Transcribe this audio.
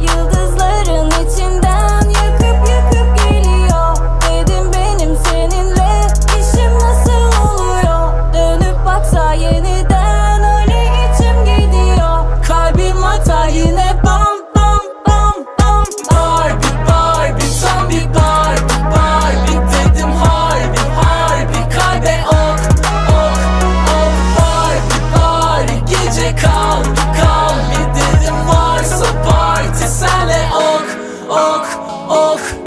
Yıldızların içinden yakıp yakıp geliyor. Dedim benim seninle işim nasıl oluyor? Dönüp baksa yeniden öyle içim gidiyor. Kalbim atar yine bam bam bam bam. Barbie Barbie sen bir Barbie Barbie dedim harbi harbi kalbe ok ok ok. Barbie Barbie gece kal. Ох!